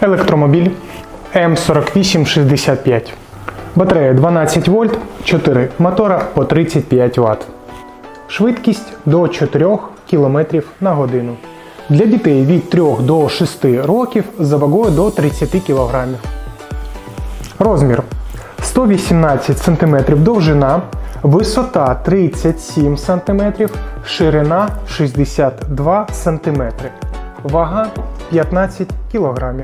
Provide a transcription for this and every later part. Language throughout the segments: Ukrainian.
Електромобіль М4865. Батарея 12 вольт, 4 мотора по 35 Вт. Швидкість до 4 км на годину. Для дітей від 3 до 6 років за вагою до 30 кг. Розмір 118 см довжина, висота 37 см, ширина 62 см, вага 15 кг.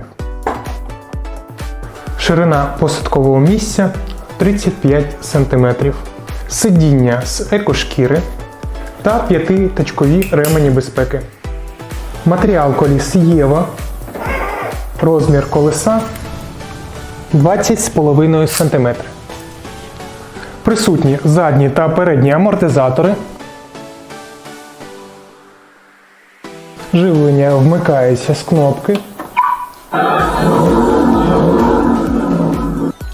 Ширина посадкового місця 35 см, сидіння з екошкіри та п'ятиточкові ремені безпеки. Матеріал коліс Єва, розмір колеса 20,5 см. Присутні задні та передні амортизатори. Живлення вмикається з кнопки.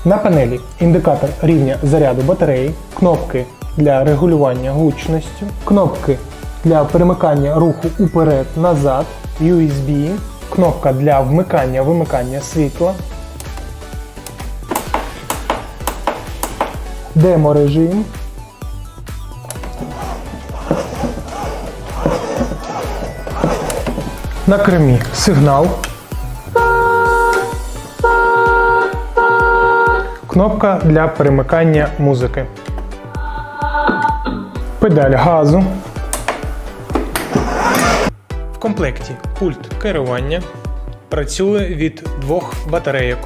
На панелі індикатор рівня заряду батареї, кнопки для регулювання гучності, кнопки для перемикання руху уперед-назад, USB, кнопка для вмикання-вимикання світла, демо-режим. На кермі сигнал. Кнопка для перемикання музики. Педаль газу. В комплекті пульт керування працює від двох батарейок